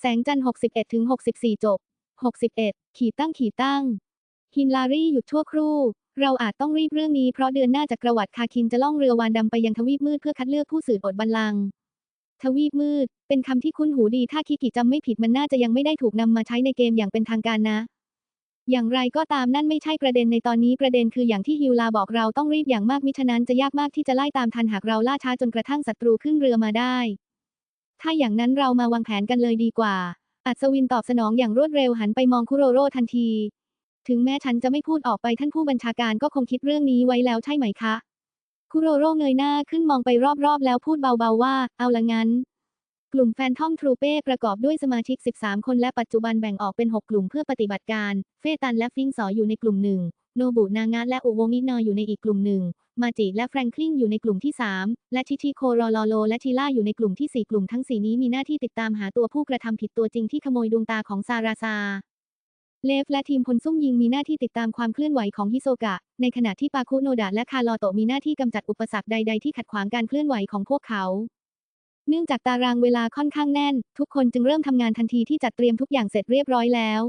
แสงจันทร์61ถึง64 จบ 61 ขีดตั้งขีดตั้ง ฮินลารีหยุดชั่วครู่ เราอาจต้องรีบเรื่องนี้เพราะเดือนหน้าจักรวรรดิคาคินจะล่องเรือวานดำไปยังทวีปมืดเพื่อคัดเลือกผู้สืบอดบัลลังก์ทวีปมืด เป็นคำที่คุ้นหูดีถ้าคิกิจำไม่ผิดมันน่าจะยังไม่ได้ถูกนำมาใช้ในเกมอย่างเป็นทางการนะ อย่างไรก็ตามนั่นไม่ใช่ประเด็นในตอนนี้ประเด็นคืออย่างที่ฮิวลาบอกเราต้องรีบอย่างมากมิฉะนั้นจะยากมากที่จะไล่ตามทันหากเราล่าช้าจนกระทั่งศัตรูขึ้นเรือมาได้ ถ้าอย่างนั้นเรามาวางแผนกันเลยดีกว่า อัศวินตอบสนองอย่างรวดเร็วหันไปมองคุโรโร่ทันที ถึงแม้ฉันจะไม่พูดออกไปท่านผู้บัญชาการก็คงคิดเรื่องนี้ไว้แล้วใช่ไหมคะ คุโรโร่เงยหน้าขึ้นมองไปรอบๆ แล้วพูดเบาๆว่า เอาละงั้น กลุ่มแฟนทอมทรูเป้ประกอบด้วยสมาชิก 13 คนและปัจจุบันแบ่งออกเป็น 6 กลุ่มเพื่อปฏิบัติการ เฟตันและฟิงซออยู่ในกลุ่มหนึ่ง โนบุนางะและอุโวงินออยู่ในอีกกลุ่มหนึ่ง มาจิและแฟรงคลินอยู่ในกลุ่มที่ 3 และชิชิโคโรลอโล และชิล่าอยู่ในกลุ่มที่ 4 กลุ่มทั้ง 4 นี้มีหน้าที่ติดตามหาตัวผู้กระทำผิดตัวจริงที่ขโมยดวงตาของซาราซา เลฟและทีมพลซุ่มยิงมีหน้าที่ติดตามความเคลื่อนไหวของฮิโซกะ ในขณะที่ปาคุโนดะและคาร์ลอโตมีหน้าที่กำจัดอุปสรรคใด ๆ ที่ขัดขวางการเคลื่อนไหวของพวกเขาเนื่องจากตารางเวลาค่อนข้างแน่น ทุกคนจึงเริ่มทำงานทันทีที่จัดเตรียมทุกอย่างเสร็จเรียบร้อยแล้ว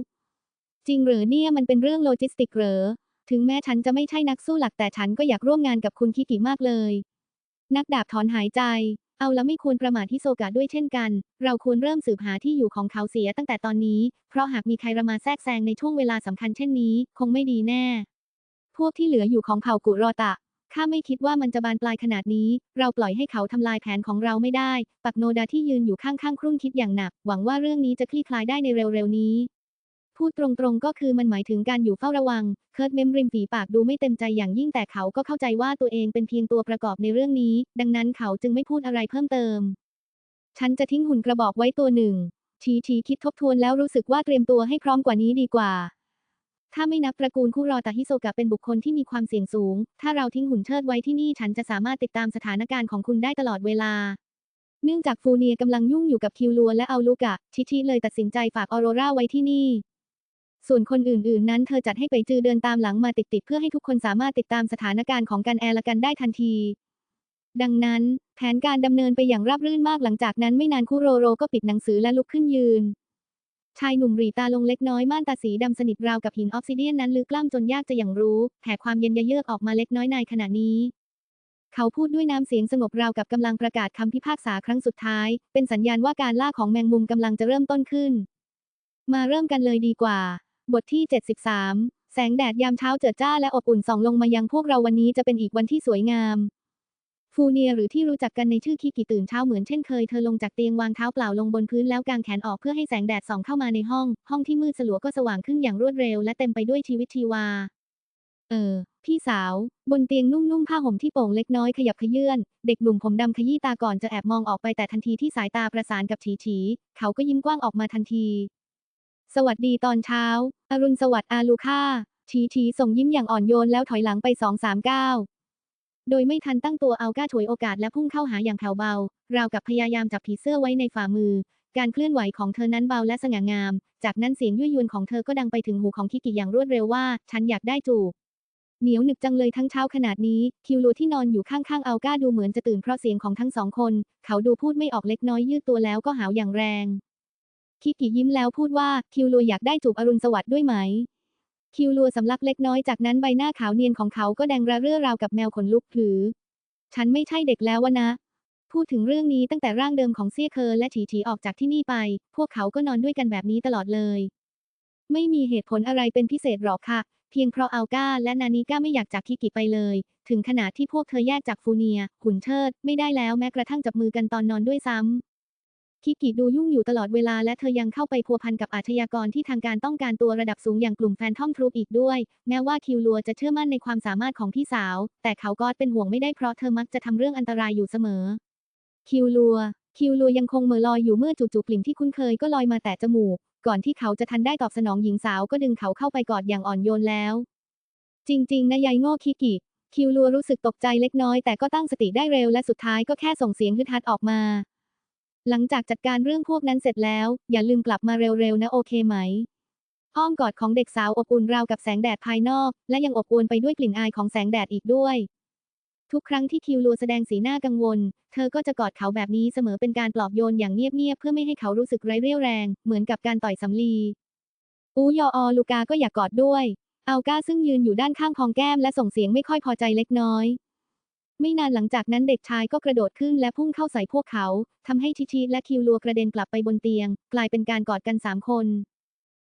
จริงหรือเนี่ยมันเป็นเรื่องโลจิสติกเหรอ ถึงแม้ฉันจะไม่ใช่นักสู้หลักแต่ฉันก็อยากร่วมงานกับคุณคิกิมากเลย นักดาบถอนหายใจ เอาแล้วไม่ควรประมาทฮิโซกะด้วยเช่นกัน เราควรเริ่มสืบหาที่อยู่ของเขาเสียตั้งแต่ตอนนี้ เพราะหากมีใครมาแทรกแซงในช่วงเวลาสำคัญเช่นนี้ คงไม่ดีแน่ พวกที่เหลืออยู่ของเผ่ากุโรตะข้าไม่คิดว่ามันจะบานปลายขนาดนี้ เราปล่อยให้เขาทำลายแผนของเราไม่ได้ ปักโนดาที่ยืนอยู่ข้างๆครุ่นคิดอย่างหนัก หวังว่าเรื่องนี้จะคลี่คลายได้ในเร็วๆนี้ พูดตรงๆ ก็คือมันหมายถึงการอยู่เฝ้าระวัง เคิร์ตเมมริมฝีปากดูไม่เต็มใจอย่างยิ่งแต่เขาก็เข้าใจว่าตัวเองเป็นเพียงตัวประกอบในเรื่องนี้ ดังนั้นเขาจึงไม่พูดอะไรเพิ่มเติม ฉันจะทิ้งหุ่นกระบอกไว้ตัวหนึ่งชีชีคิดทบทวนแล้วรู้สึกว่าเตรียมตัวให้พร้อมกว่านี้ดีกว่า ถ้าไม่นับตระกูลคู่รอตาฮิโซกะเป็นบุคคลที่มีความเสี่ยงสูง ถ้าเราทิ้งหุ่นเชิดไว้ที่นี่ฉันจะสามารถติดตามสถานการณ์ของคุณได้ตลอดเวลาเนื่องจากฟูเนียกำลังยุ่งอยู่กับคิวลัวและเอาลูกะ ชิชิเลยตัดสินใจฝากออโรราไว้ที่นี่ ส่วนคนอื่นๆ นั้นเธอจัดให้ไปจือเดินตามหลังมาติดๆ เพื่อให้ทุกคนสามารถติดตามสถานการณ์ของกันแอร์ละกันได้ทันที ดังนั้น แผนการดำเนินไปอย่างราบรื่นมากหลังจากนั้นไม่นานคุโรโรก็ปิดหนังสือและลุกขึ้นยืน ชายหนุ่มหรีตาลงเล็กน้อยม่านตาสีดำสนิทราวกับหินออกซิเดียนนั้นลึกล้ำจนยากจะอย่างรู้แผ่ความเย็นยะเยือกออกมาเล็กน้อยในขณะนี้เขาพูดด้วยน้ำเสียงสงบราวกับกำลังประกาศคำพิพากษาครั้งสุดท้าย เป็นสัญญาณว่าการล่าของแมงมุมกำลังจะเริ่มต้นขึ้น มาเริ่มกันเลยดีกว่า บทที่ 73 แสงแดดยามเช้าเจิดจ้าและอบอุ่นส่องลงมายังพวกเราวันนี้จะเป็นอีกวันที่สวยงาม ฟูเนียหรือที่รู้จักกันในชื่อคิกิตื่นเช้าเหมือนเช่นเคยเธอลงจากเตียงวางเท้าเปล่าลงบนพื้นแล้วกางแขนออกเพื่อให้แสงแดดส่องเข้ามาในห้อง ห้องที่มืดสลัวก็สว่างขึ้นอย่างรวดเร็วและเต็มไปด้วยชีวิตชีวา เออ พี่สาว บนเตียงนุ่มๆผ้าห่มที่โป่งเล็กน้อยขยับขยื่นเด็กหนุ่มผมดำขยี้ตาก่อนจะแอบมองออกไปแต่ทันทีที่สายตาประสานกับฉีฉีเขาก็ยิ้มกว้างออกมาทันที สวัสดีตอนเช้า อรุณสวัสดิ์อาลูค่าฉีฉีส่งยิ้มอย่างอ่อนโยนแล้วถอยหลังไปสองสามก้าวโดยไม่ทันตั้งตัวเอาก้าฉวยโอกาสและพุ่งเข้าหาอย่างแผ่วเบา ราวกับพยายามจับผีเสื้อไว้ในฝ่ามือ การเคลื่อนไหวของเธอนั้นเบาและสง่างาม จากนั้นเสียงยั่วยวนของเธอก็ดังไปถึงหูของคิกิอย่างรวดเร็วว่า ฉันอยากได้จูบ เหนียวหนึบจังเลยทั้งเช้าขนาดนี้ คิวลูที่นอนอยู่ข้างๆเอาก้าดูเหมือนจะตื่นเพราะเสียงของทั้งสองคน เขาดูพูดไม่ออกเล็กน้อยยืดตัวแล้วก็หาวอย่างแรง คิกิยิ้มแล้วพูดว่าคิวลูอยากได้จูบอรุณสวัสดิ์ด้วยไหม คิวลัวสำลักเล็กน้อยจากนั้นใบหน้าขาวเนียนของเขาก็แดงระเรื่อราวกับแมวขนลุกผือ ฉันไม่ใช่เด็กแล้ววะนะ พูดถึงเรื่องนี้ตั้งแต่ร่างเดิมของเซี่ยเคอและฉีฉีออกจากที่นี่ไป พวกเขาก็นอนด้วยกันแบบนี้ตลอดเลย ไม่มีเหตุผลอะไรเป็นพิเศษหรอกค่ะ เพียงเพราะอัลก้าและนานิก้าไม่อยากจากคิกิไปเลย ถึงขนาดที่พวกเธอแยกจากฟูเนีย หุ่นเชิด ไม่ได้แล้วแม้กระทั่งจับมือกันตอนนอนด้วยซ้ำ คิกิดูยุ่งอยู่ตลอดเวลาและเธอยังเข้าไปพัวพันกับอาชญากรที่ทางการต้องการตัวระดับสูงอย่างกลุ่มแฟนทอมทรูปอีกด้วย แม้ว่าคิวลัวจะเชื่อมั่นในความสามารถของพี่สาว แต่เขาก็เป็นห่วงไม่ได้เพราะเธอมักจะทำเรื่องอันตรายอยู่เสมอ คิวลัว คิวลัวยังคงเหม่อลอยอยู่เมื่อจู่ๆกลิ่นที่คุ้นเคยก็ลอยมาแตะจมูก ก่อนที่เขาจะทันได้ตอบสนองหญิงสาวก็ดึงเขาเข้าไปกอดอย่างอ่อนโยนแล้ว จริง ๆนะยายโง่คิกิคิวลัวรู้สึกตกใจเล็กน้อยแต่ก็ตั้งสติได้เร็วและสุดท้ายก็แค่ส่งเสียงฮึดฮัดออกมา หลังจากจัดการเรื่องพวกนั้นเสร็จแล้ว อย่าลืมกลับมาเร็วๆนะโอเคไหม อ้อมกอดของเด็กสาวอบอุ่นราวกับแสงแดดภายนอก และยังอบอวลไปด้วยกลิ่นอายของแสงแดดอีกด้วย ทุกครั้งที่คิวลัวแสดงสีหน้ากังวล เธอก็จะกอดเขาแบบนี้เสมอเป็นการปลอบโยนอย่างเงียบๆเพื่อไม่ให้เขารู้สึกไร้เรี่ยวแรง เหมือนกับการต่อยสำลี อูยออลูกาก็อยากกอดด้วย อัลกาซึ่งยืนอยู่ด้านข้างพองแก้มและส่งเสียงไม่ค่อยพอใจเล็กน้อย ไม่นานหลังจากนั้นเด็กชายก็กระโดดขึ้นและพุ่งเข้าใส่พวกเขาทำให้ชิชิและคิวลัวกระเด็นกลับไปบนเตียง กลายเป็นการกอดกันสามคน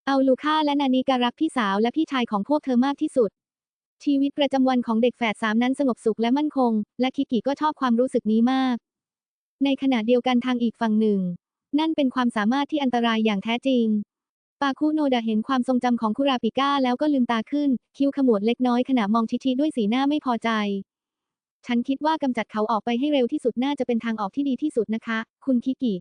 เอาลูค่าและนานิการักพี่สาวและพี่ชายของพวกเธอมากที่สุด ชีวิตประจำวันของเด็กแฝดสามนั้นสงบสุขและมั่นคง และคิกิก็ชอบความรู้สึกนี้มาก ในขณะเดียวกันทางอีกฝั่งหนึ่ง นั่นเป็นความสามารถที่อันตรายอย่างแท้จริงปาคุโนดะเห็นความทรงจำของคุราปิก้าแล้วก็ลืมตาขึ้น คิ้วขมวดเล็กน้อยขณะมองชิชิด้วยสีหน้าไม่พอใจ ฉันคิดว่ากำจัดเขาออกไปให้เร็วที่สุดน่าจะเป็นทางออกที่ดีที่สุดนะคะ คุณคิกิ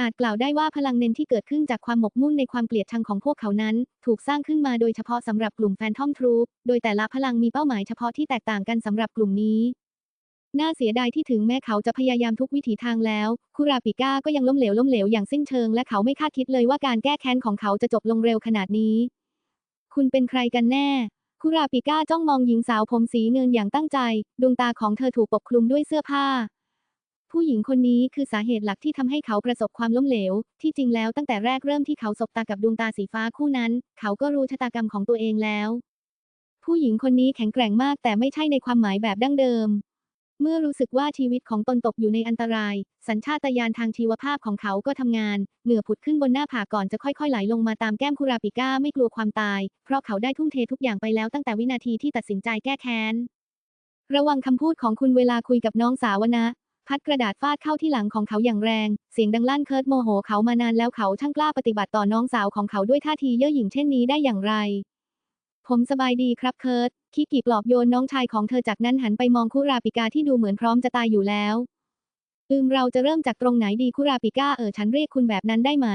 อาจกล่าวได้ว่าพลังเน้นที่เกิดขึ้นจากความหมกมุ่นในความเกลียดชังของพวกเขานั้น ถูกสร้างขึ้นมาโดยเฉพาะสำหรับกลุ่มแฟนทอมทรูปโดยแต่ละพลังมีเป้าหมายเฉพาะที่แตกต่างกันสำหรับกลุ่มนี้น่าเสียดายที่ถึงแม้เขาจะพยายามทุกวิถีทางแล้ว คุราปิก้าก็ยังล้มเหลวล้มเหลวอย่างสิ้นเชิงและเขาไม่คาดคิดเลยว่าการแก้แค้นของเขาจะจบลงเร็วขนาดนี้ คุณเป็นใครกันแน่ คุราปิก้าจ้องมองหญิงสาวผมสีเนินอย่างตั้งใจ ดวงตาของเธอถูกปกคลุมด้วยเสื้อผ้า ผู้หญิงคนนี้คือสาเหตุหลักที่ทำให้เขาประสบความล้มเหลว ที่จริงแล้วตั้งแต่แรกเริ่มที่เขาสบตากับดวงตาสีฟ้าคู่นั้น เขาก็รู้ชะตากรรมของตัวเองแล้ว ผู้หญิงคนนี้แข็งแกร่งมากแต่ไม่ใช่ในความหมายแบบดั้งเดิม เมื่อรู้สึกว่าชีวิตของตนตกอยู่ในอันตราย สัญชาตญาณทางชีวภาพของเขาก็ทำงาน เหงื่อผุดขึ้นบนหน้าผากก่อนจะค่อยๆไหลลงมาตามแก้มคุราปิก้าไม่กลัวความตาย เพราะเขาได้ทุ่มเททุกอย่างไปแล้วตั้งแต่วินาทีที่ตัดสินใจแก้แค้น ระวังคำพูดของคุณเวลาคุยกับน้องสาวนะ พัดกระดาษฟาดเข้าที่หลังของเขาอย่างแรง เสียงดังลั่นเคิร์ดโมโหเขามานานแล้วเขาช่างกล้าปฏิบัติต่อน้องสาวของเขาด้วยท่าทีเย่อหยิ่งเช่นนี้ได้อย่างไร ผมสบายดีครับเคิร์ดคิกิปลอบโยนน้องชายของเธอจากนั้นหันไปมองคุราปิกาที่ดูเหมือนพร้อมจะตายอยู่แล้ว อืมเราจะเริ่มจากตรงไหนดีคุราปิกาเออฉันเรียกคุณแบบนั้นได้ไหม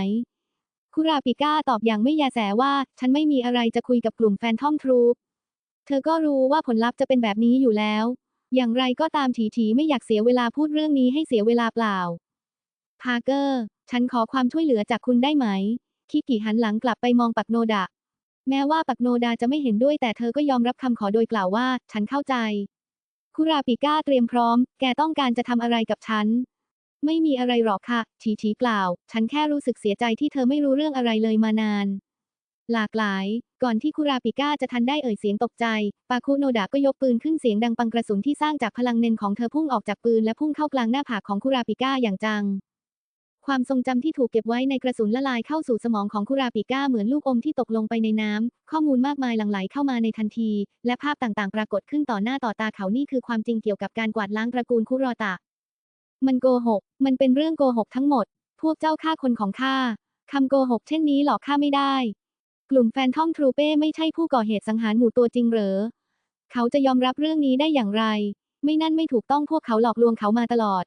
คุราปิกาตอบอย่างไม่แยแสว่า ฉันไม่มีอะไรจะคุยกับกลุ่มแฟนทอมทรูปเธอก็รู้ว่าผลลัพธ์จะเป็นแบบนี้อยู่แล้ว อย่างไรก็ตามถีถีไม่อยากเสียเวลาพูดเรื่องนี้ให้เสียเวลาเปล่า พาเกอร์ ฉันขอความช่วยเหลือจากคุณได้ไหม คิกิหันหลังกลับไปมองปักโนดะ แม้ว่าปักโนดาจะไม่เห็นด้วยแต่เธอก็ยอมรับคำขอโดยกล่าวว่า ฉันเข้าใจ คุราปิก้าเตรียมพร้อม แกต้องการจะทำอะไรกับฉัน ไม่มีอะไรหรอกค่ะฉีฉีกล่าว ฉันแค่รู้สึกเสียใจที่เธอไม่รู้เรื่องอะไรเลยมานาน หลากหลาย ก่อนที่คุราปิก้าจะทันได้เอ่ยเสียงตกใจ ปาคุโนดะก็ยกปืนขึ้นเสียงดังปังกระสุนที่สร้างจากพลังเนนของเธอพุ่งออกจากปืนและพุ่งเข้ากลางหน้าผากของคุราปิก้าอย่างจัง ความทรงจำที่ถูกเก็บไว้ในกระสุนละลายเข้าสู่สมองของคุราปิก้าเหมือนลูกอมที่ตกลงไปในน้ำ ข้อมูลมากมายหลั่งไหลเข้ามาในทันที และภาพต่างๆ ปรากฏขึ้นต่อหน้าต่อตาเขานี่คือความจริงเกี่ยวกับการกวาดล้างตระกูลคุโรตะ มันโกหก มันเป็นเรื่องโกหกทั้งหมด พวกเจ้าฆ่าคนของข้าคำโกหกเช่นนี้หลอกข้าไม่ได้ กลุ่มแฟนท่องทรูเป้ไม่ใช่ผู้ก่อเหตุสังหารหมู่ตัวจริงเหรอ เขาจะยอมรับเรื่องนี้ได้อย่างไร ไม่นั่นไม่ถูกต้องพวกเขาหลอกลวงเขามาตลอด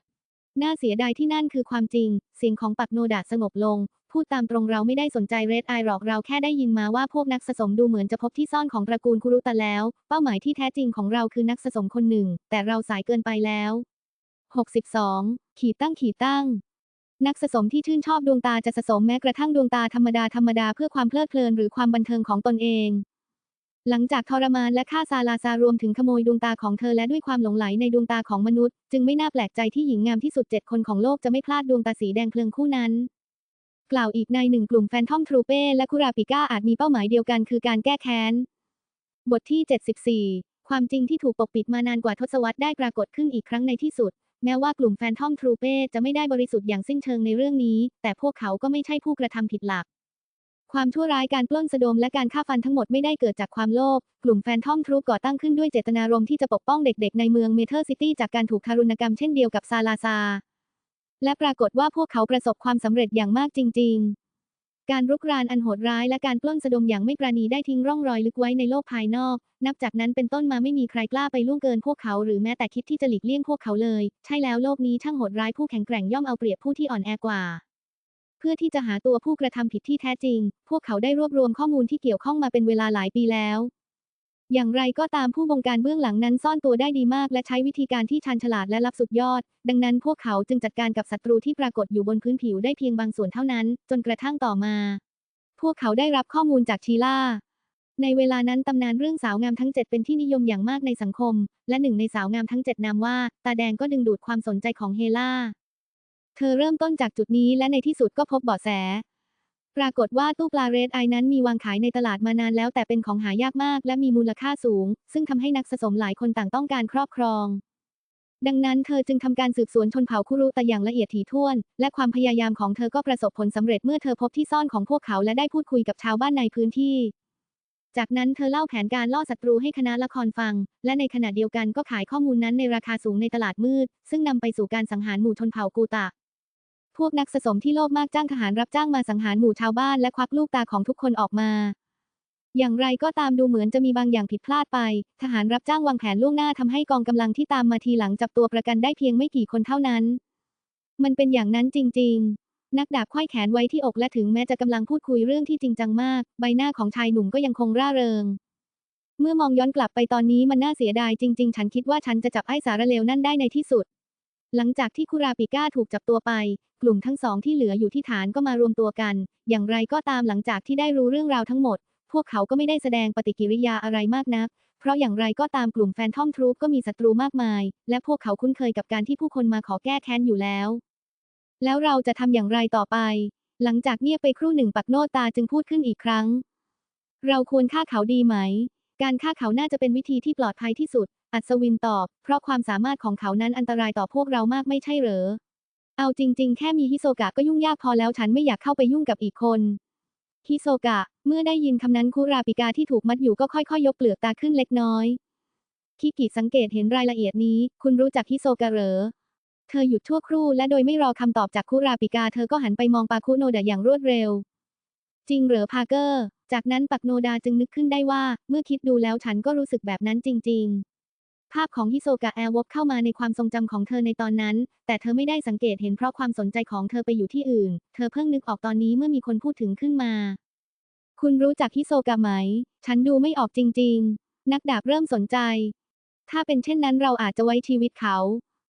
น่าเสียดายที่นั่นคือความจริง เสียงของปักโนดาสงบลง พูดตามตรงเราไม่ได้สนใจเรดไอหรอกเราแค่ได้ยินมาว่าพวกนักสะสมดูเหมือนจะพบที่ซ่อนของตระกูลคุรุตะแล้ว เป้าหมายที่แท้จริงของเราคือนักสะสมคนหนึ่ง แต่เราสายเกินไปแล้ว 62 ขีดตั้งขีดตั้งนักสะสมที่ชื่นชอบดวงตาจะสะสมแม้กระทั่งดวงตาธรรมดาธรรมดาเพื่อความเพลิดเพลินหรือความบันเทิงของตนเอง หลังจากทรมานและฆ่าซาลาซารวมถึงขโมยดวงตาของเธอและด้วยความหลงไหลในดวงตาของมนุษย์ จึงไม่น่าแปลกใจที่หญิงงามที่สุดเจ็ดคนของโลกจะไม่พลาดดวงตาสีแดงเพลิงคู่นั้น กล่าวอีกในหนึ่งกลุ่มแฟนทอมทรูเป้และคุราปิก้าอาจมีเป้าหมายเดียวกันคือการแก้แค้น บทที่ 74 ความจริงที่ถูกปกปิดมานานกว่าทศวรรษได้ปรากฏขึ้นอีกครั้งในที่สุด แม้ว่ากลุ่มแฟนทอมทรูเป้จะไม่ได้บริสุทธิ์อย่างสิ้นเชิงในเรื่องนี้ แต่พวกเขาก็ไม่ใช่ผู้กระทำผิดหลัก ความชั่วร้ายการปล้นสะดมและการฆ่าฟันทั้งหมดไม่ได้เกิดจากความโลภ กลุ่มแฟนทอมทรูปก่อตั้งขึ้นด้วยเจตนารมณ์ที่จะปกป้องเด็กๆ ในเมืองเมเทอร์ซิตี้จากการถูกทารุณกรรมเช่นเดียวกับซาลาซา และปรากฏว่าพวกเขาประสบความสำเร็จอย่างมากจริง ๆ การรุกรานอันโหดร้ายและการปล้นสะดมอย่างไม่ปราณีได้ทิ้งร่องรอยลึกไว้ในโลกภายนอก นับจากนั้นเป็นต้นมาไม่มีใครกล้าไปล่วงเกินพวกเขาหรือแม้แต่คิดที่จะหลีกเลี่ยงพวกเขาเลย ใช่แล้วโลกนี้ช่างโหดร้ายผู้แข็งแกร่งย่อมเอาเปรียบผู้ที่อ่อนแอกว่า พื่อที่จะหาตัวผู้กระทำผิดที่แท้จริง พวกเขาได้รวบรวมข้อมูลที่เกี่ยวข้องมาเป็นเวลาหลายปีแล้ว อย่างไรก็ตามผู้บงการเบื้องหลังนั้นซ่อนตัวได้ดีมาก และใช้วิธีการที่ชันฉลาดและลับสุดยอด ดังนั้นพวกเขาจึงจัดการกับศัตรูที่ปรากฏอยู่บนพื้นผิวได้เพียงบางส่วนเท่านั้น จนกระทั่งต่อมา พวกเขาได้รับข้อมูลจากชีล่าในเวลานั้นตำนานเรื่องสาวงามทั้งเจ็ดเป็นที่นิยมอย่างมากในสังคม และหนึ่งในสาวงามทั้งเจ็ดนามว่า ตาแดงก็ดึงดูดความสนใจของเฮล่า เธอเริ่มต้นจากจุดนี้และในที่สุดก็พบเบาะแส ปรากฏว่าตู้ปลาเรดไอนั้นมีวางขายในตลาดมานานแล้วแต่เป็นของหายากมากและมีมูลค่าสูง ซึ่งทำให้นักสะสมหลายคนต่างต้องการครอบครอง ดังนั้นเธอจึงทำการสืบสวนชนเผ่าคุรุต่อย่างละเอียดถี่ถ้วน และความพยายามของเธอก็ประสบผลสำเร็จเมื่อเธอพบที่ซ่อนของพวกเขาและได้พูดคุยกับชาวบ้านในพื้นที่จากนั้นเธอเล่าแผนการล่อศัตรูให้คณะละครฟัง และในขณะเดียวกันก็ขายข้อมูลนั้นในราคาสูงในตลาดมืด ซึ่งนำไปสู่การสังหารหมู่ชนเผ่ากูตะ พวกนักสะสมที่โลภมากจ้างทหารรับจ้างมาสังหารหมู่ชาวบ้านและควักลูกตาของทุกคนออกมา อย่างไรก็ตามดูเหมือนจะมีบางอย่างผิดพลาดไป ทหารรับจ้างวางแผนล่วงหน้าทำให้กองกำลังที่ตามมาทีหลังจับตัวประกันได้เพียงไม่กี่คนเท่านั้น มันเป็นอย่างนั้นจริง ๆ นักดาบไขว้แขนไว้ที่อกและถึงแม้จะกำลังพูดคุยเรื่องที่จริงจังมาก ใบหน้าของชายหนุ่มก็ยังคงร่าเริงเมื่อมองย้อนกลับไปตอนนี้มันน่าเสียดายจริง ๆ ฉันคิดว่าฉันจะจับไอ้สารเลวนั่นได้ในที่สุด หลังจากที่คุราปิก้าถูกจับตัวไป กลุ่มทั้งสองที่เหลืออยู่ที่ฐานก็มารวมตัวกัน อย่างไรก็ตามหลังจากที่ได้รู้เรื่องราวทั้งหมด พวกเขาก็ไม่ได้แสดงปฏิกิริยาอะไรมากนัก เพราะอย่างไรก็ตามกลุ่มแฟนทอมทรูปก็มีศัตรูมากมาย และพวกเขาคุ้นเคยกับการที่ผู้คนมาขอแก้แค้นอยู่แล้ว แล้วเราจะทำอย่างไรต่อไป หลังจากเงียบไปครู่หนึ่งปักโนตาจึงพูดขึ้นอีกครั้ง เราควรฆ่าเขาดีไหม การฆ่าเขาน่าจะเป็นวิธีที่ปลอดภัยที่สุด อัศวินตอบ เพราะความสามารถของเขานั้นอันตรายต่อพวกเรามากไม่ใช่เหรอ เอาจริง ๆ แค่มีฮิโซกะก็ยุ่งยากพอแล้วฉันไม่อยากเข้าไปยุ่งกับอีกคนฮิโซกะ เมื่อได้ยินคำนั้นคุราปิกาที่ถูกมัดอยู่ก็ค่อยๆ ยกเปลือกตาขึ้นเล็กน้อยคิกิสังเกตเห็นรายละเอียดนี้ คุณรู้จักฮิโซกะเหรอ เธอหยุดชั่วครู่และโดยไม่รอคำตอบจากคุราปิกา เธอก็หันไปมองปาคุโนดะอย่างรวดเร็ว จริงเหรอพาร์เกอร์ จากนั้นปักโนดาจึงนึกขึ้นได้ว่า เมื่อคิดดูแล้วฉันก็รู้สึกแบบนั้นจริง ๆ ภาพของฮิโซกะแอร์วบเข้ามาในความทรงจำของเธอในตอนนั้น แต่เธอไม่ได้สังเกตเห็นเพราะความสนใจของเธอไปอยู่ที่อื่น เธอเพิ่งนึกออกตอนนี้เมื่อมีคนพูดถึงขึ้นมา คุณรู้จักฮิโซกะไหม ฉันดูไม่ออกจริง ๆ นักดาบเริ่มสนใจ ถ้าเป็นเช่นนั้นเราอาจจะไว้ชีวิตเขา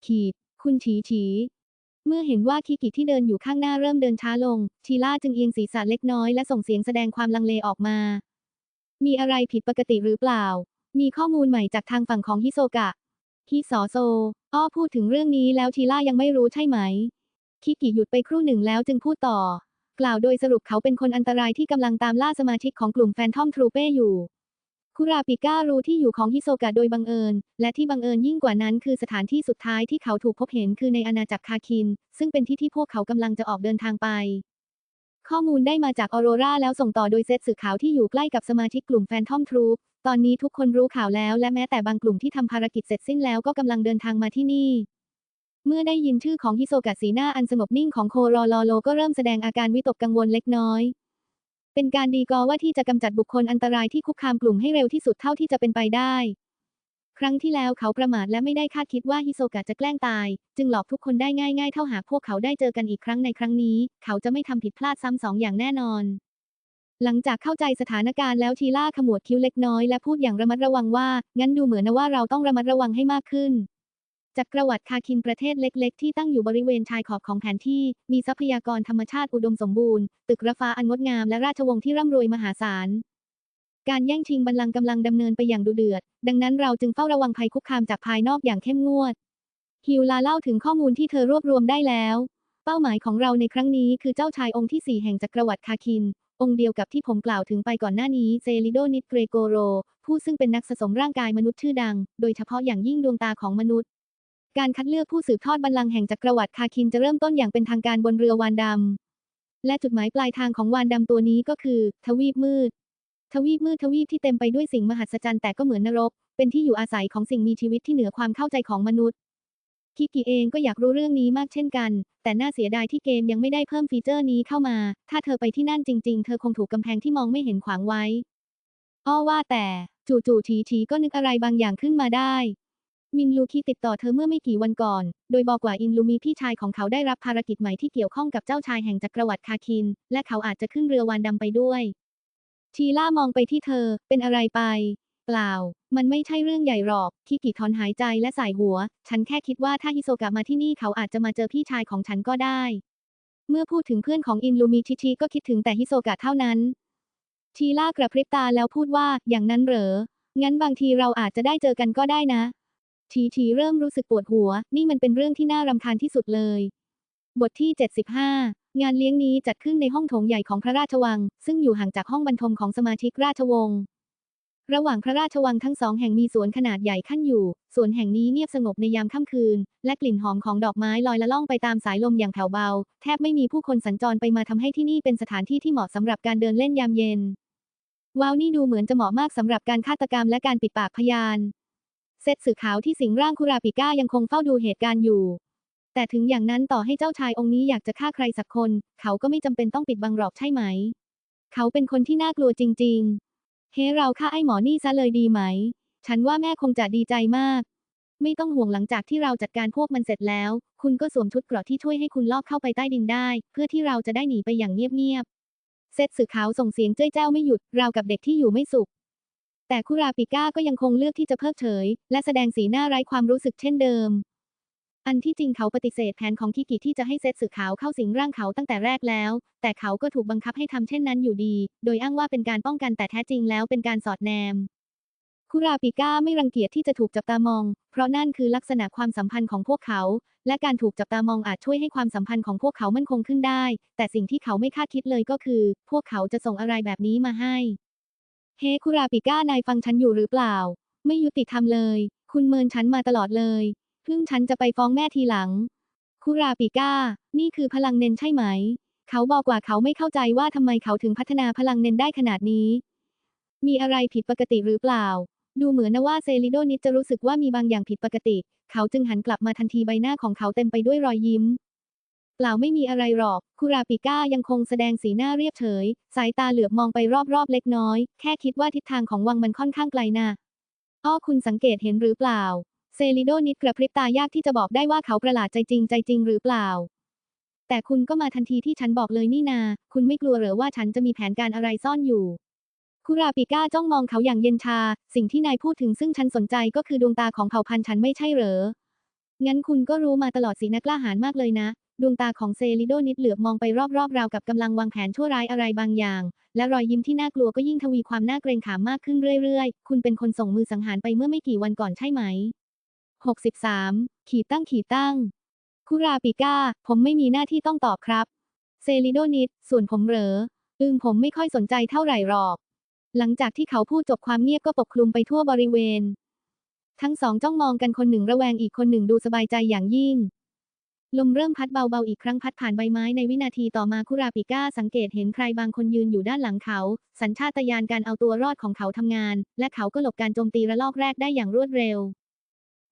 ขีด คุณฉีฉีเมื่อเห็นว่าคิกิที่เดินอยู่ข้างหน้าเริ่มเดินช้าลง ชีล่าจึงเอียงศีรษะเล็กน้อยและส่งเสียงแสดงความลังเลออกมา มีอะไรผิดปกติหรือเปล่า มีข้อมูลใหม่จากทางฝั่งของฮิโซกะ ฮิซอโซ อ้อพูดถึงเรื่องนี้แล้วชีล่ายังไม่รู้ใช่ไหม คิกิหยุดไปครู่หนึ่งแล้วจึงพูดต่อ กล่าวโดยสรุปเขาเป็นคนอันตรายที่กำลังตามล่าสมาชิกของกลุ่มแฟนทอมทรูเป้อยู่ คุราปิก้ารู้ที่อยู่ของฮิโซกะโดยบังเอิญ และที่บังเอิญยิ่งกว่านั้นคือสถานที่สุดท้ายที่เขาถูกพบเห็นคือในอาณาจักรคาคิน ซึ่งเป็นที่ที่พวกเขากำลังจะออกเดินทางไปข้อมูลได้มาจากออโรราแล้วส่งต่อโดยเซตสื่อข่าวที่อยู่ใกล้กับสมาชิกกลุ่มแฟนทอมทรูป ตอนนี้ทุกคนรู้ข่าวแล้วและแม้แต่บางกลุ่มที่ทำภารกิจเสร็จสิ้นแล้วก็กำลังเดินทางมาที่นี่ เมื่อได้ยินชื่อของฮิโซกะสีหน้าอันสงบนิ่งของโครอลอโลก็เริ่มแสดงอาการวิตกกังวลเล็กน้อย เป็นการดีกอว่าที่จะกำจัดบุคคลอันตรายที่คุกคามกลุ่มให้เร็วที่สุดเท่าที่จะเป็นไปได้ ครั้งที่แล้วเขาประมาทและไม่ได้คาดคิดว่าฮิโซกะจะแกล้งตาย จึงหลอกทุกคนได้ง่าย ๆ เท่าหากพวกเขาได้เจอกันอีกครั้งในครั้งนี้ เขาจะไม่ทำผิดพลาดซ้ำสองอย่างแน่นอน หลังจากเข้าใจสถานการณ์แล้วทีล่าขมวดคิ้วเล็กน้อยและพูดอย่างระมัดระวังว่า งั้นดูเหมือนนะว่าเราต้องระมัดระวังให้มากขึ้นจากระวัติคาคินประเทศเล็ก ๆ ที่ตั้งอยู่บริเวณชายขอบของแผนที่ มีทรัพยากรธรรมชาติอุดมสมบูรณ์ ตึกระฟ้าอันงดงามและราชวงศ์ที่ร่ำรวยมหาศาล การแย่งชิงบัลลังก์กำลังดำเนินไปอย่างดุเดือด ดังนั้นเราจึงเฝ้าระวังภัยคุกคามจากภายนอกอย่างเข้มงวด ฮิวลาเล่าถึงข้อมูลที่เธอรวบรวมได้แล้ว เป้าหมายของเราในครั้งนี้คือเจ้าชายองค์ที่สี่แห่งจักรวรรดิคาคิน องค์เดียวกับที่ผมกล่าวถึงไปก่อนหน้านี้เซลิโดนิดเกรโกโร ผู้ซึ่งเป็นนักสะสมร่างกายมนุษย์ชื่อดัง โดยเฉพาะอย่างยิ่งดวงตาของมนุษย์ การคัดเลือกผู้สืบทอดบัลลังก์แห่งจักรวรรดิคาคินจะเริ่มต้นอย่างเป็นทางการบนเรือวานดำ และจุดหมายปลายทางของวานดำตัวนี้ก็คือ ทวีปมืด ทวีปมืดทวีปที่เต็มไปด้วยสิ่งมหัศจรรย์แต่ก็เหมือนนรก เป็นที่อยู่อาศัยของสิ่งมีชีวิตที่เหนือความเข้าใจของมนุษย์ คิกิเองก็อยากรู้เรื่องนี้มากเช่นกัน แต่น่าเสียดายที่เกมยังไม่ได้เพิ่มฟีเจอร์นี้เข้ามา ถ้าเธอไปที่นั่นจริง ๆ เธอคงถูกกำแพงที่มองไม่เห็นขวางไว้ อ้อว่าแต่ จู่ๆทีทีก็นึกอะไรบางอย่างขึ้นมาได้ มินลูคีติดต่อเธอเมื่อไม่กี่วันก่อน โดยบอกว่าอินลูมีพี่ชายของเขาได้รับภารกิจใหม่ที่เกี่ยวข้องกับเจ้าชายแห่งจักรวรรดิคาคิน และเขาอาจจะขึ้นเรือวานดำไปด้วยชีล่ามองไปที่เธอ เป็นอะไรไป เปล่า มันไม่ใช่เรื่องใหญ่หรอก คิกิถอนหายใจและสายหัว ฉันแค่คิดว่าถ้าฮิโซกะมาที่นี่เขาอาจจะมาเจอพี่ชายของฉันก็ได้ เมื่อพูดถึงเพื่อนของอินลูมิชิชิก็คิดถึงแต่ฮิโซกะเท่านั้น ชีล่ากระพริบตาแล้วพูดว่า อย่างนั้นเหรอ งั้นบางทีเราอาจจะได้เจอกันก็ได้นะทีทีเริ่มรู้สึกปวดหัว นี่มันเป็นเรื่องที่น่ารำคาญที่สุดเลย บทที่ 75 งานเลี้ยงนี้จัดขึ้นในห้องโถงใหญ่ของพระราชวัง ซึ่งอยู่ห่างจากห้องบรรทมของสมาชิกราชวงศ์ ระหว่างพระราชวังทั้งสองแห่งมีสวนขนาดใหญ่ขั้นอยู่ สวนแห่งนี้เงียบสงบในยามค่ำคืน และกลิ่นหอมของดอกไม้ลอยละล่องไปตามสายลมอย่างแผ่วเบา แทบไม่มีผู้คนสัญจรไปมาทำให้ที่นี่เป็นสถานที่ที่เหมาะสำหรับการเดินเล่นยามเย็นว้าวนี่ดูเหมือนจะเหมาะมากสำหรับการฆาตกรรมและการปิดปากพยาน เซตสื่อขาวที่สิงร่างคุราปิก้ายังคงเฝ้าดูเหตุการณ์อยู่ แต่ถึงอย่างนั้นต่อให้เจ้าชายองค์นี้อยากจะฆ่าใครสักคน เขาก็ไม่จำเป็นต้องปิดบังหรอกใช่ไหม เขาเป็นคนที่น่ากลัวจริง ๆ เฮ้เราฆ่าไอ้หมอนี่ซะเลยดีไหม ฉันว่าแม่คงจะดีใจมาก ไม่ต้องห่วงหลังจากที่เราจัดการพวกมันเสร็จแล้ว คุณก็สวมชุดเกราะที่ช่วยให้คุณลอบเข้าไปใต้ดินได้ เพื่อที่เราจะได้หนีไปอย่างเงียบๆเซตสื่อขาวส่งเสียงเจ้ยเจ้าไม่หยุดราวกับเด็กที่อยู่ไม่สุข แต่คุราปิก้าก็ยังคงเลือกที่จะเพิกเฉย และแสดงสีหน้าไร้ความรู้สึกเช่นเดิม อันที่จริงเขาปฏิเสธแผนของคิกิที่จะให้เซตสื่อขาวเข้าสิงร่างเขาตั้งแต่แรกแล้ว แต่เขาก็ถูกบังคับให้ทำเช่นนั้นอยู่ดี โดยอ้างว่าเป็นการป้องกันแต่แท้จริงแล้วเป็นการสอดแนม คุราปิก้าไม่รังเกียจที่จะถูกจับตามอง เพราะนั่นคือลักษณะความสัมพันธ์ของพวกเขา และการถูกจับตามองอาจช่วยให้ความสัมพันธ์ของพวกเขามั่นคงขึ้นได้ แต่สิ่งที่เขาไม่คาดคิดเลยก็คือ พวกเขาจะส่งอะไรแบบนี้มาให้ เฮคุราปิก้านายฟังฉันอยู่หรือเปล่า ไม่ยุติธรรมเลย คุณเมินฉันมาตลอดเลย พิ่งฉันจะไปฟ้องแม่ทีหลัง คุราปิก้า นี่คือพลังเนนใช่ไหม เขาบอกว่าเขาไม่เข้าใจว่าทำไมเขาถึงพัฒนาพลังเนนได้ขนาดนี้ มีอะไรผิดปกติหรือเปล่า ดูเหมือนนะว่าเซริโดนิดจะรู้สึกว่ามีบางอย่างผิดปกติ เขาจึงหันกลับมาทันทีใบหน้าของเขาเต็มไปด้วยรอยยิ้ม เปล่าไม่มีอะไรหรอก คุราปิก้ายังคงแสดงสีหน้าเรียบเฉย สายตาเหลือบมองไปรอบๆเล็กน้อย แค่คิดว่าทิศทางของวังมันค่อนข้างไกลนะอ้อคุณสังเกตเห็นหรือเปล่า เซริโดนิดกระพริบตายากที่จะบอกได้ว่าเขาประหลาดใจจริงใจจริงหรือเปล่า แต่คุณก็มาทันทีที่ฉันบอกเลยนี่นา คุณไม่กลัวหรือว่าฉันจะมีแผนการอะไรซ่อนอยู่คุราปิก้าจ้องมองเขาอย่างเย็นชา สิ่งที่นายพูดถึงซึ่งฉันสนใจก็คือดวงตาของเผ่าพันธุ์ฉันไม่ใช่เหรอ งั้นคุณก็รู้มาตลอดสินะกล้าหาญมากเลยนะ ดวงตาของเซริโดนิดเหลือบมองไปรอบๆราวกับกำลังวางแผนชั่วร้ายอะไรบางอย่าง และรอยยิ้มที่น่ากลัวก็ยิ่งทวีความน่าเกรงขามมากขึ้นเรื่อยๆ คุณเป็นคนส่งมือสังหารไปเมื่อไม่กี่วันก่อนใช่ไหม 63 ขีดตั้งขีดตั้ง คุราปิก้า ผมไม่มีหน้าที่ต้องตอบครับ เซริโดนิด ส่วนผมเหรออืมผมไม่ค่อยสนใจเท่าไหร่หรอก หลังจากที่เขาพูดจบความเงียบก็ปกคลุมไปทั่วบริเวณ ทั้งสองจ้องมองกันคนหนึ่งระแวงอีกคนหนึ่งดูสบายใจอย่างยิ่ง ลมเริ่มพัดเบาๆอีกครั้งพัดผ่านใบไม้ในวินาทีต่อมาคุราปิก้าสังเกตเห็นใครบางคนยืนอยู่ด้านหลังเขา สัญชาตญาณการเอาตัวรอดของเขาทำงาน และเขาก็หลบการโจมตีระลอกแรกได้อย่างรวดเร็ว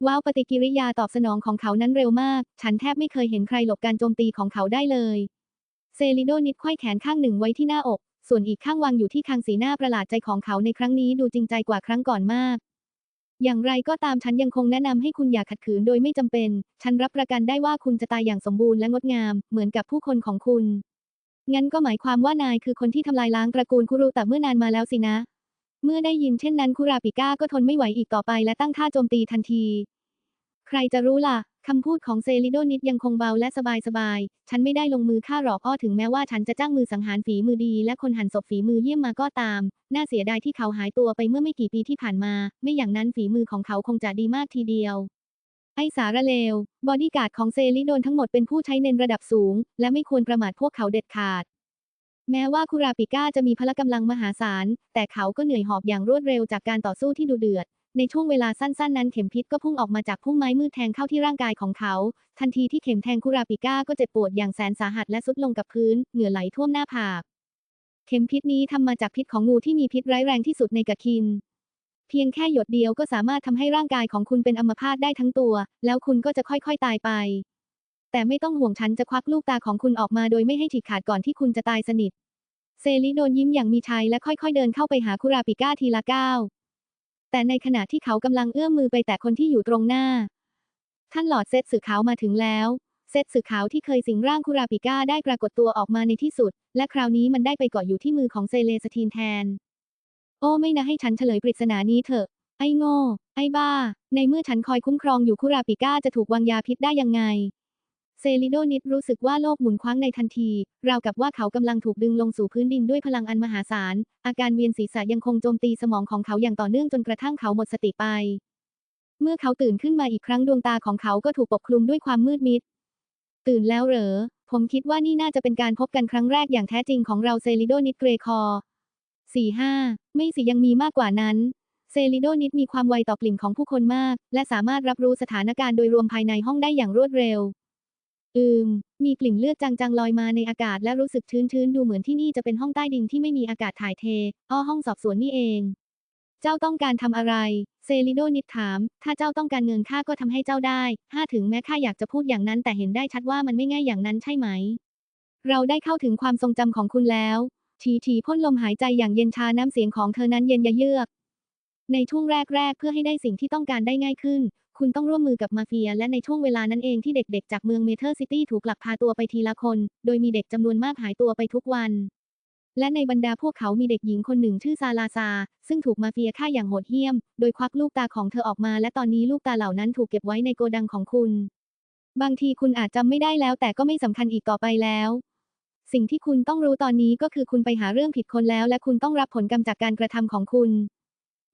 ว้าวปฏิกิริยาตอบสนองของเขานั้นเร็วมาก ฉันแทบไม่เคยเห็นใครหลบการโจมตีของเขาได้เลย เซริโดนิดไขว้แขนข้างหนึ่งไว้ที่หน้าอก ส่วนอีกข้างวางอยู่ที่คางสีหน้าประหลาดใจของเขาในครั้งนี้ดูจริงใจกว่าครั้งก่อนมาก อย่างไรก็ตามฉันยังคงแนะนำให้คุณอย่าขัดขืนโดยไม่จำเป็น ฉันรับประกันได้ว่าคุณจะตายอย่างสมบูรณ์และงดงาม เหมือนกับผู้คนของคุณ งั้นก็หมายความว่านายคือคนที่ทำลายล้างตระกูลคุรุต่เมื่อนานมาแล้วสินะ เมื่อได้ยินเช่นนั้นคุราปิก้าก็ทนไม่ไหวอีกต่อไปและตั้งท่าโจมตีทันที ใครจะรู้ล่ะคำพูดของเซริโดนิดยังคงเบาและสบายสบายๆฉันไม่ได้ลงมือฆ่าหรอกอ้อถึงแม้ว่าฉันจะจ้างมือสังหารฝีมือดี และคนหั่นศพฝีมือเยี่ยมมาก็ตาม น่าเสียดายที่เขาหายตัวไปเมื่อไม่กี่ปีที่ผ่านมา ไม่อย่างนั้นฝีมือของเขาคงจะดีมากทีเดียว ไอสารเลว บอดี้การ์ดของเซริโดนทั้งหมดเป็นผู้ใช้เนนระดับสูง และไม่ควรประมาทพวกเขาเด็ดขาด แม้ว่าคุราปิก้าจะมีพละกำลังมหาศาล แต่เขาก็เหนื่อยหอบอย่างรวดเร็วจากการต่อสู้ที่ดุเดือด ในช่วงเวลาสั้นๆ นั้นเข็มพิษก็พุ่งออกมาจากพุ่มไม้มืดแทงเข้าที่ร่างกายของเขา ทันทีที่เข็มแทงคุราปิก้าก็เจ็บปวดอย่างแสนสาหัสและสุดลงกับพื้น เหงื่อไหลท่วมหน้าผาก เข็มพิษนี้ทำมาจากพิษของงูที่มีพิษร้ายแรงที่สุดในกะคิน เพียงแค่หยดเดียวก็สามารถทำให้ร่างกายของคุณเป็นอัมพาตได้ทั้งตัว แล้วคุณก็จะค่อยๆตายไป แต่ไม่ต้องห่วงฉันจะควักลูกตาของคุณออกมาโดยไม่ให้ฉีกขาดก่อนที่คุณจะตายสนิท เซริโดนยิ้มอย่างมีชัยและค่อยๆเดินเข้าไปหาคุราปิก้าทีละก้าวแต่ในขณะที่เขากำลังเอื้อมมือไปแตะคนที่อยู่ตรงหน้า ท่านหลอดเซตสื่อขาวมาถึงแล้วเซตสื่อขาวที่เคยสิงร่างคุราปิก้าได้ปรากฏตัวออกมาในที่สุด และคราวนี้มันได้ไปเกาะอยู่ที่มือของเซเลสทีนแทน โอ้ไม่นะให้ฉันเฉลยปริศนานี้เถอะ ไอ้โง่ ไอ้บ้า ในเมื่อฉันคอยคุ้มครองอยู่คุราปิก้าจะถูกวางยาพิษได้ยังไง เซลิโดนิดรู้สึกว่าโลกหมุนคว้างในทันที ราวกับว่าเขากำลังถูกดึงลงสู่พื้นดินด้วยพลังอันมหาศาล อาการเวียนศีรษะยังคงโจมตีสมองของเขาอย่างต่อเนื่องจนกระทั่งเขาหมดสติไป เมื่อเขาตื่นขึ้นมาอีกครั้งดวงตาของเขาก็ถูกปกคลุมด้วยความมืดมิด ตื่นแล้วเหรอ ผมคิดว่านี่น่าจะเป็นการพบกันครั้งแรกอย่างแท้จริงของเราเซลิโดนิดเกรคอร์สี่ห้าไม่สิยังมีมากกว่านั้นเซลิโดนิดมีความไวต่อกลิ่นของผู้คนมาก และสามารถรับรู้สถานการณ์โดยรวมภายในห้องได้อย่างรวดเร็ว อืม มีกลิ่นเลือดจางๆลอยมาในอากาศและรู้สึกชื้นๆ ดูเหมือนที่นี่จะเป็นห้องใต้ดินที่ไม่มีอากาศถ่ายเท อ้อห้องสอบสวนนี่เอง เจ้าต้องการทำอะไร เซลิโดนิดถาม ถ้าเจ้าต้องการเงินข้าก็ทำให้เจ้าได้ห้าถึงแม้ข้าอยากจะพูดอย่างนั้นแต่เห็นได้ชัดว่ามันไม่ง่ายอย่างนั้นใช่ไหม เราได้เข้าถึงความทรงจำของคุณแล้ว ทีทีพ่นลมหายใจอย่างเย็นชาน้ำเสียงของเธอนั้นเย็นยะเยือกในช่วงแรก ๆ เพื่อให้ได้สิ่งที่ต้องการได้ง่ายขึ้น คุณต้องร่วมมือกับมาเฟีย และในช่วงเวลานั้นเองที่เด็กๆ จากเมืองเมเทอร์ซิตี้ถูกลักพาตัวไปทีละคน โดยมีเด็กจำนวนมากหายตัวไปทุกวัน และในบรรดาพวกเขามีเด็กหญิงคนหนึ่งชื่อซาลาซา ซึ่งถูกมาเฟียฆ่าอย่างโหดเหี้ยม โดยควักลูกตาของเธอออกมา และตอนนี้ลูกตาเหล่านั้นถูกเก็บไว้ในโกดังของคุณ บางทีคุณอาจจำไม่ได้แล้วแต่ก็ไม่สำคัญอีกต่อไปแล้วสิ่งที่คุณต้องรู้ตอนนี้ก็คือคุณไปหาเรื่องผิดคนแล้ว และคุณต้องรับผลกรรมจากการกระทำของคุณ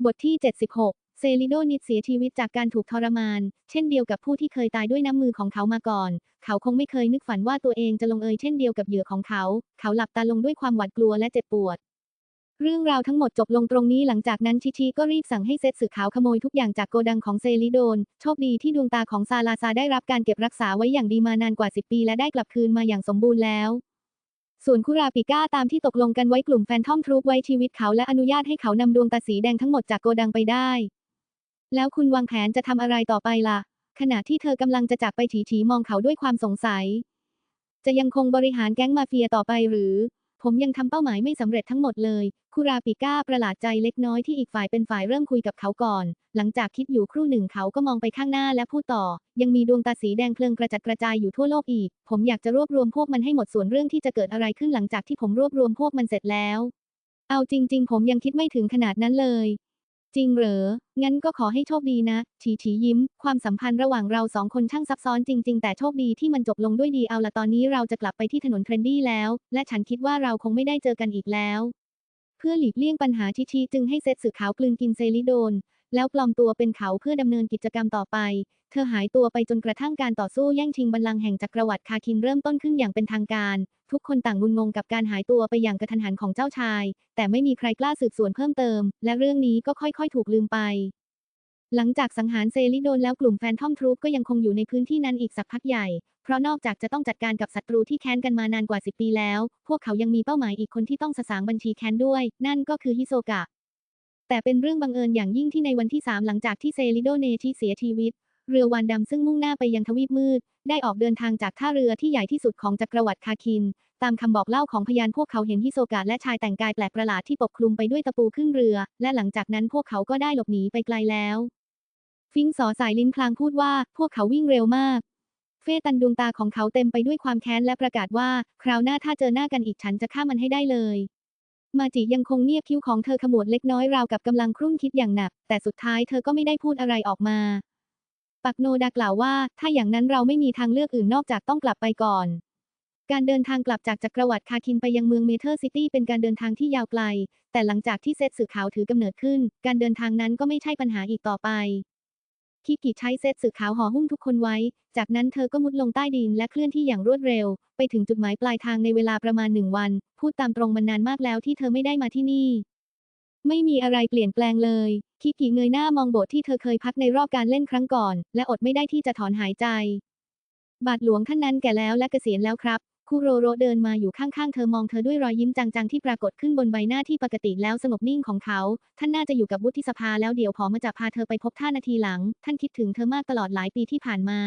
บทที่ 76 เซลิโดนิดเสียชีวิตจากการถูกทรมาน เช่นเดียวกับผู้ที่เคยตายด้วยน้ำมือของเขามาก่อน เขาคงไม่เคยนึกฝันว่าตัวเองจะลงเอยเช่นเดียวกับเหยื่อของเขา เขาหลับตาลงด้วยความหวาดกลัวและเจ็บปวด เรื่องราวทั้งหมดจบลงตรงนี้หลังจากนั้นชิชิก็รีบสั่งให้เซตสึกขาวขโมยทุกอย่างจากโกดังของเซลิโดน โชคดีที่ดวงตาของซาลาซาได้รับการเก็บรักษาไว้อย่างดีมานานกว่า 10 ปี และได้กลับคืนมาอย่างสมบูรณ์แล้วส่วนคุราปิก้าตามที่ตกลงกันไว้กลุ่มแฟนทอมทรูปไว้ชีวิตเขาและอนุญาตให้เขานำดวงตาสีแดงทั้งหมดจากโกดังไปได้ แล้วคุณวางแผนจะทำอะไรต่อไปล่ะ ขณะที่เธอกำลังจะจากไปฉีฉีมองเขาด้วยความสงสัย จะยังคงบริหารแก๊งมาเฟียต่อไปหรือ ผมยังทำเป้าหมายไม่สำเร็จทั้งหมดเลย คุราปิก้าประหลาดใจเล็กน้อยที่อีกฝ่ายเป็นฝ่ายเริ่มคุยกับเขาก่อน หลังจากคิดอยู่ครู่หนึ่งเขาก็มองไปข้างหน้าและพูดต่อ ยังมีดวงตาสีแดงเพลิงกระจัดกระจายอยู่ทั่วโลกอีก ผมอยากจะรวบรวมพวกมันให้หมดส่วนเรื่องที่จะเกิดอะไรขึ้นหลังจากที่ผมรวบรวมพวกมันเสร็จแล้ว เอาจริง ๆ ผมยังคิดไม่ถึงขนาดนั้นเลย จริงเหรอ งั้นก็ขอให้โชคดีนะ ถีถียิ้ม ความสัมพันธ์ระหว่างเราสองคนช่างซับซ้อนจริง ๆ แต่โชคดีที่มันจบลงด้วยดีเอาละตอนนี้เราจะกลับไปที่ถนนเทรนดี้แล้ว และฉันคิดว่าเราคงไม่ได้เจอกันอีกแล้ว เพื่อหลีกเลี่ยงปัญหาชิชีจึงให้เซตสื่อขาวกลืนกินเซริโดน แล้วปลอมตัวเป็นเขาเพื่อดำเนินกิจกรรมต่อไป เธอหายตัวไปจนกระทั่งการต่อสู้แย่งชิงบัลลังก์แห่งจักรวรรดิคาคินเริ่มต้นขึ้นอย่างเป็นทางการ ทุกคนต่างงุนงงกับการหายตัวไปอย่างกระทันหันของเจ้าชาย แต่ไม่มีใครกล้าสืบสวนเพิ่มเติม และเรื่องนี้ก็ค่อยๆ ถูกลืมไป หลังจากสังหารเซริโดนแล้วกลุ่มแฟนทอมทรูปก็ยังคงอยู่ในพื้นที่นั้นอีกสักพักใหญ่ เพราะนอกจากจะต้องจัดการกับศัตรูที่แค้นกันมานานกว่า 10 ปีแล้ว พวกเขายังมีเป้าหมายอีกคนที่ต้องสสางบัญชีแค้นด้วย นั่นก็คือฮิโซกะ แต่เป็นเรื่องบังเอิญอย่างยิ่งที่ในวันที่ 3 หลังจากที่เซริโดเนชิเสียชีวิต เรือวานดำซึ่งมุ่งหน้าไปยังทวีปมืด ได้ออกเดินทางจากท่าเรือที่ใหญ่ที่สุดของจักรวรรดิคาคิน ตามคำบอกเล่าของพยานพวกเขาเห็นฮิโซกะและชายแต่งกายแปลกประหลาดที่ปกคลุมไปด้วยตะปูขึ้นเรือ และหลังจากนั้นพวกเขาก็ได้หลบหนีไปไกลแล้ว ฟิงสอสายลิ้นพลางพูดว่า พวกเขาวิ่งเร็วมากเฟตันดวงตาของเขาเต็มไปด้วยความแค้นและประกาศว่า คราวหน้าถ้าเจอหน้ากันอีกฉันจะฆ่ามันให้ได้เลย มาจิยังคงเงียบคิ้วของเธอขมวดเล็กน้อยราวกับกำลังครุ่นคิดอย่างหนัก แต่สุดท้ายเธอก็ไม่ได้พูดอะไรออกมา ปักโนดากล่าวว่า ถ้าอย่างนั้นเราไม่มีทางเลือกอื่นนอกจากต้องกลับไปก่อน การเดินทางกลับจากจักรวรรดิคาคินไปยังเมืองเมเทอร์ซิตี้เป็นการเดินทางที่ยาวไกล แต่หลังจากที่เซตสื่อขาวถือกำเนิดขึ้น การเดินทางนั้นก็ไม่ใช่ปัญหาอีกต่อไป คิกิใช้เซตสื่อขาวห่อหุ้มทุกคนไว้ จากนั้นเธอก็มุดลงใต้ดินและเคลื่อนที่อย่างรวดเร็ว ไปถึงจุดหมายปลายทางในเวลาประมาณหนึ่งวัน พูดตามตรงมันนานมากแล้วที่เธอไม่ได้มาที่นี่ ไม่มีอะไรเปลี่ยนแปลงเลย คิกิเงยหน้ามองโบสถ์ที่เธอเคยพักในรอบการเล่นครั้งก่อน และอดไม่ได้ที่จะถอนหายใจ บาทหลวงท่านนั้นแก่แล้วและเกษียณแล้วครับ คุโรโรเดินมาอยู่ข้างๆ เธอมองเธอด้วยรอยยิ้มจางๆ ที่ปรากฏขึ้นบนใบหน้าที่ปกติแล้วสงบนิ่งของเขา ท่านน่าจะอยู่กับวุฒิสภาแล้วเดี๋ยวพอมาจะพาเธอไปพบท่านนาทีหลัง ท่านคิดถึงเธอมากตลอดหลายปีที่ผ่านมา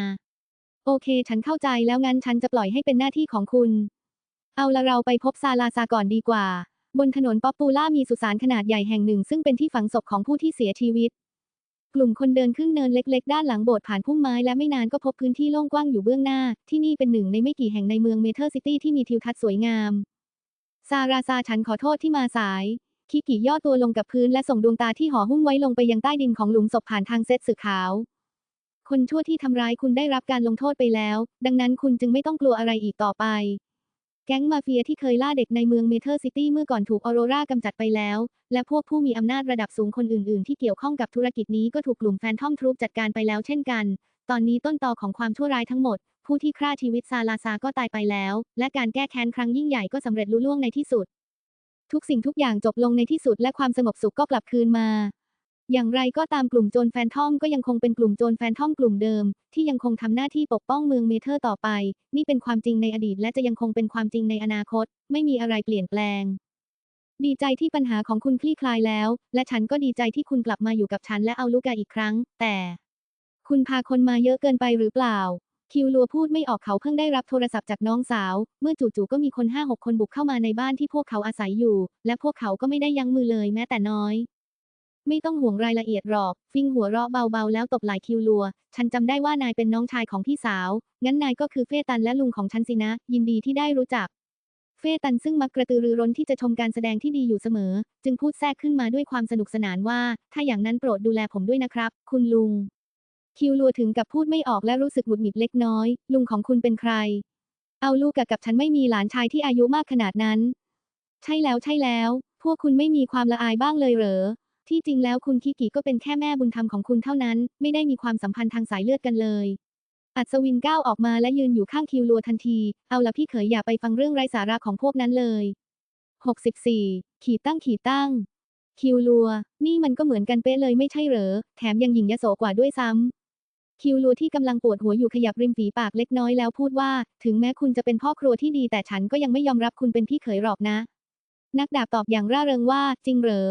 โอเค ฉันเข้าใจแล้วงั้นฉันจะปล่อยให้เป็นหน้าที่ของคุณ เอาละเราไปพบซาลาซาก่อนดีกว่า บนถนนป๊อปปูล่ามีสุสานขนาดใหญ่แห่งหนึ่ง ซึ่งเป็นที่ฝังศพของผู้ที่เสียชีวิต กลุ่มคนเดินขึ้นเนินเล็ก ๆ ด้านหลังโบสถ์ผ่านพุ่มไม้และไม่นานก็พบพื้นที่โล่งกว้างอยู่เบื้องหน้า ที่นี่เป็นหนึ่งในไม่กี่แห่งในเมืองเมเทอร์ซิตี้ที่มีทิวทัศน์สวยงาม ซาราซาฉันขอโทษที่มาสาย คิกิย่อตัวลงกับพื้นและส่งดวงตาที่ห่อหุ้มไว้ลงไปยังใต้ดินของหลุมศพผ่านทางเซตสึกขาวคคนชั่วที่ทำร้ายคุณได้รับการลงโทษไปแล้ว ดังนั้นคุณจึงไม่ต้องกลัวอะไรอีกต่อไป แก๊งมาเฟียที่เคยล่าเด็กในเมืองเมเทอร์ซิตี้เมื่อก่อนถูกออโรรากำจัดไปแล้ว และพวกผู้มีอำนาจระดับสูงคนอื่น ๆ ที่เกี่ยวข้องกับธุรกิจนี้ก็ถูกกลุ่มแฟนทอมทรูปจัดการไปแล้วเช่นกัน ตอนนี้ต้นตอของความชั่วร้ายทั้งหมด ผู้ที่ฆ่าชีวิตซาลาซาก็ตายไปแล้ว และการแก้แค้นครั้งยิ่งใหญ่ก็สำเร็จลุล่วงในที่สุด ทุกสิ่งทุกอย่างจบลงในที่สุดและความสงบสุขก็กลับคืนมา อย่างไรก็ตามกลุ่มโจรแฟนทอมก็ยังคงเป็นกลุ่มโจรแฟนทอมกลุ่มเดิม ที่ยังคงทำหน้าที่ปกป้องเมืองเมเทอร์ต่อไป นี่เป็นความจริงในอดีตและจะยังคงเป็นความจริงในอนาคต ไม่มีอะไรเปลี่ยนแปลง ดีใจที่ปัญหาของคุณคลี่คลายแล้ว และฉันก็ดีใจที่คุณกลับมาอยู่กับฉันและเอาลูกาอีกครั้ง แต่ คุณพาคนมาเยอะเกินไปหรือเปล่า คิวลัวพูดไม่ออกเขาเพิ่งได้รับโทรศัพท์จากน้องสาว เมื่อจู่ๆก็มีคนห้าหกคนบุกเข้ามาในบ้านที่พวกเขาอาศัยอยู่ และพวกเขาก็ไม่ได้ยั้งมือเลยแม้แต่น้อย ไม่ต้องห่วงรายละเอียดหรอก ฟิงหัวเราะเบาๆ แล้วตบไหล่คิวลัว ฉันจำได้ว่านายเป็นน้องชายของพี่สาว งั้นนายก็คือเฟตันและลุงของฉันสินะ ยินดีที่ได้รู้จัก เฟตันซึ่งมักกระตือรือร้นที่จะชมการแสดงที่ดีอยู่เสมอ จึงพูดแทรกขึ้นมาด้วยความสนุกสนานว่า ถ้าอย่างนั้นโปรดดูแลผมด้วยนะครับ คุณลุง คิวลัวถึงกับพูดไม่ออกและรู้สึกหงุดหงิดเล็กน้อย ลุงของคุณเป็นใคร เอาลูกกับกับฉันไม่มีหลานชายที่อายุมากขนาดนั้น ใช่แล้วใช่แล้ว พวกคุณไม่มีความละอายบ้างเลยเหรอ ที่จริงแล้วคุณคิกิก็เป็นแค่แม่บุญธรรมของคุณเท่านั้น ไม่ได้มีความสัมพันธ์ทางสายเลือดกันเลย อัศวินก้าวออกมาและยืนอยู่ข้างคิวลัวทันที เอาละพี่เขยอย่าไปฟังเรื่องไร้สาระของพวกนั้นเลย 64 ขีดตั้งขีดตั้ง คิวลัว นี่มันก็เหมือนกันเป๊ะเลยไม่ใช่เหรอ แถมยังหยิ่งยโสกว่าด้วยซ้ำคิวลัวที่กำลังปวดหัวอยู่ขยับริมฝีปากเล็กน้อยแล้วพูดว่า ถึงแม้คุณจะเป็นพ่อครัวที่ดีแต่ฉันก็ยังไม่ยอมรับคุณเป็นพี่เขยหรอกนะ นักดาบตอบอย่างร่าเริงว่า จริงเหรอ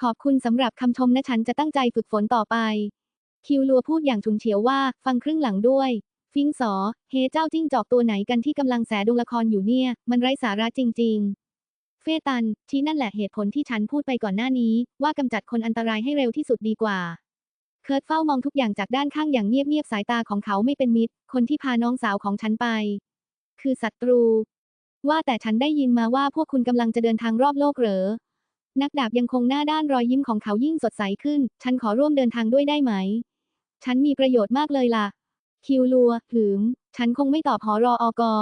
ขอบคุณสำหรับคำชมนะฉันจะตั้งใจฝึกฝนต่อไป คิวลัวพูดอย่างฉุนเฉียวว่า ฟังครึ่งหลังด้วย ฟิงสอ เฮเจ้าจิ้งจอกตัวไหนกันที่กำลังแสดงละครอยู่เนี่ย มันไร้สาระจริง ๆเฟตัน ที่นั่นแหละเหตุผลที่ฉันพูดไปก่อนหน้านี้ ว่ากำจัดคนอันตรายให้เร็วที่สุดดีกว่า เคิร์ตเฝ้ามองทุกอย่างจากด้านข้างอย่างเงียบๆสายตาของเขาไม่เป็นมิตร คนที่พาน้องสาวของฉันไป คือศัตรู ว่าแต่ฉันได้ยินมาว่าพวกคุณกำลังจะเดินทางรอบโลกเหรอ นักดาบยังคงหน้าด้านรอยยิ้มของเขายิ่งสดใสขึ้น ฉันขอร่วมเดินทางด้วยได้ไหม ฉันมีประโยชน์มากเลยล่ะ คิวลัวหืม ฉันคงไม่ตอบหอรออกอ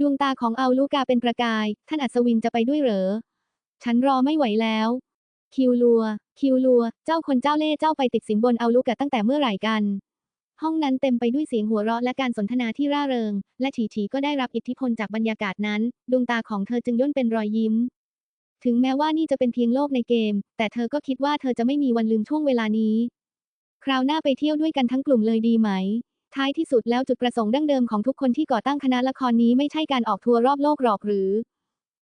ดวงตาของเอาลูกาเป็นประกาย ท่านอัศวินจะไปด้วยเหรอ ฉันรอไม่ไหวแล้ว คิวลัว คิวลัว เจ้าคนเจ้าเล่ห์เจ้าไปติดสินบนเอาลูกาตั้งแต่เมื่อไหร่กัน ห้องนั้นเต็มไปด้วยเสียงหัวเราะและการสนทนาที่ร่าเริง และฉีฉีก็ได้รับอิทธิพลจากบรรยากาศนั้น ดวงตาของเธอจึงย่นเป็นรอยยิ้ม ถึงแม้ว่านี่จะเป็นเพียงโลกในเกม แต่เธอก็คิดว่าเธอจะไม่มีวันลืมช่วงเวลานี้ คราวหน้าไปเที่ยวด้วยกันทั้งกลุ่มเลยดีไหม ท้ายที่สุดแล้วจุดประสงค์ดั้งเดิมของทุกคนที่ก่อตั้งคณะละครนี้ไม่ใช่การออกทัวร์รอบโลกหรอกหรือ